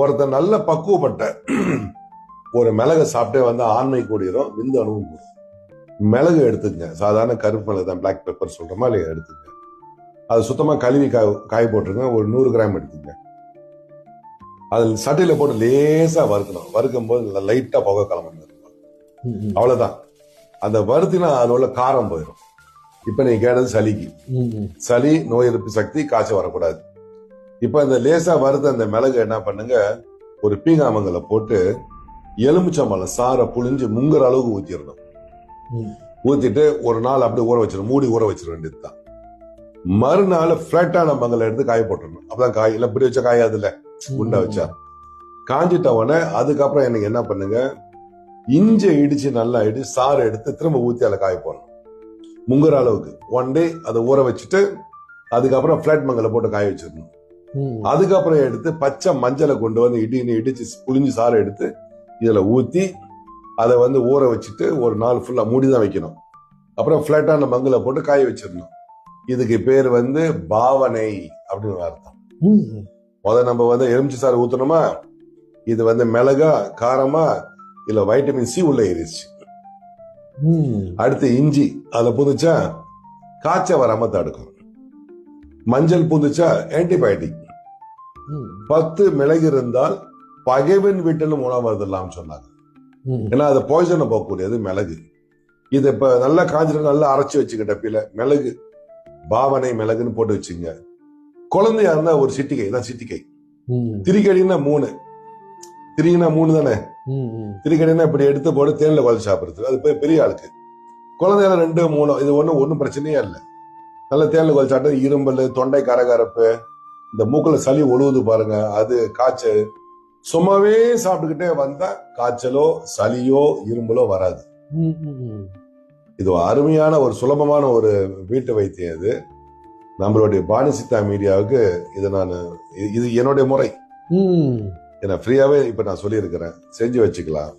ஒருத்தன் நல்ல பக்குவப்பட்ட ஒரு மிளகை சாப்பிட்டே வந்து ஆண்மை கூடிரும் விந்து அணுவும் கூடும். மிளகு எடுத்துக்கங்க. சாதாரண கருப்பு மிளகு தான் பிளாக் பெப்பர் சொல்ற மாதிரி எடுத்துக்கங்க. அது சுத்தமா கழுவி காய காய போட்டுருங்க. ஒரு நூறு கிராம் எடுத்துக்கங்க. அதில் சட்டையில போட்டு லேசா வறுக்கணும். வறுக்கும் போது லைட்டா புகை கிளம்பணும் அவ்வளவுதான். அந்த வறுத்தினா அதில் உள்ள காரம் போயிடும் இப்ப நீ கேட்டது சளிக்கு. சளி நோய் எதிர்ப்பு சக்தி காய்ச்சல் வரக்கூடாது. இப்ப இந்த லேசா வறுத்த அந்த மிளகு என்ன பண்ணுங்க? ஒரு பீங்காமங்கல போட்டு எலுமிச்சம்பழம் சாரை புழிஞ்சு முங்குற அளவுக்கு ஊத்திடணும். ஊத்திட்டு ஒரு நாள் அப்படி ஊற வச்சிடணும் மூடி ஊற வச்சிட வேண்டியதுதான் மறுநாள் பிளாட்டான மங்கலை எடுத்து காய போட்டுடணும். அப்பதான் காய் இல்ல இப்படி வச்சா காயாது இல்ல உண்டை வச்சா. காஞ்சிட்ட உடனே அதுக்கப்புறம் எனக்கு என்ன பண்ணுங்க? இஞ்சி இடிச்சு நல்லா இடிச்சு சாறு எடுத்து திரும்ப ஊத்தி அதில் காய போடணும். முங்குற அளவுக்கு. ஒன் டே அதை ஊற வச்சுட்டு அதுக்கப்புறம் பிளாட் மங்கலை போட்டு காய வச்சிடணும். அதுக்கப்புறம் எடுத்து பச்சை மஞ்சளை கொண்டு வந்து இடின்னு இடிச்சு புளிஞ்சு சாறு எடுத்து இதுல ஊத்தி அதை வந்து ஊற வச்சுட்டு ஒரு நாள் ஃபுல்லா மூடி தான் வைக்கணும். அப்புறம் பிளாட்டான மங்கலை போட்டு காய வச்சிடணும். இதுக்கு பேர் வந்து பாவனை அப்படின்னு அர்த்தம். ம், ம். முத நம்ம வந்து எலுமிச்சை சாறு ஊத்தணுமா? இது வந்து மிளகா காரமா? இல்ல வைட்டமின் சி உள்ள ஏறிடுச்சு. ம். அடுத்து இஞ்சி அதுல புதுச்சா? காய்ச்ச வராம தடுக்கும். மஞ்சள் புதுச்சா ஆன்டிபயோட்டிக் பத்து மிளகு இருந்தால் பகைவன் வீட்டிலும் உணவு வருதலாம் சொன்னாங்க. ஏன்னா அது பாய்சனை போகக்கூடியது மிளகு. இது இப்ப நல்லா காஞ்சிட்டு நல்லா அரைச்சு வச்சுக்க டப்பில மிளகு. பாவனை மிளகுன்னு போட்டு வச்சுங்க. குழந்தையா இருந்தா ஒரு சிட்டிகை தான் சிட்டிகை. ம், திரிகடின்னா மூணு. திரினா மூணு தானே. திரிகடினா இப்படி எடுத்து போட்டு தேன்ல குழந்தை சாப்பிடுறது. அது பெரிய ஆளுக்கு. குழந்தையில ரெண்டு மூணு இது ஒண்ணும் ஒன்றும் பிரச்சனையே இல்லை. நல்ல தேன்ல சாப்பிட்டு இரும்பல் தொண்டை கரகரப்பு இந்த மூக்குல சளி ஒழுகுது பாருங்க அது காய்ச்சல். சும்மாவே சாப்பிட்டுக்கிட்டே வந்தா காய்ச்சலோ சளியோ இரும்பலோ வராது. இது அருமையான ஒரு சுலபமான ஒரு வீட்டு வைத்தியம் இது. நம்மளுடைய பாணிசித்தா மீடியாவுக்கு இது நான் இது என்னுடைய முறை. ஏன்னா ஃப்ரீயாவே இப்ப நான் சொல்லியிருக்கிறேன். செஞ்சு வச்சுக்கலாம்.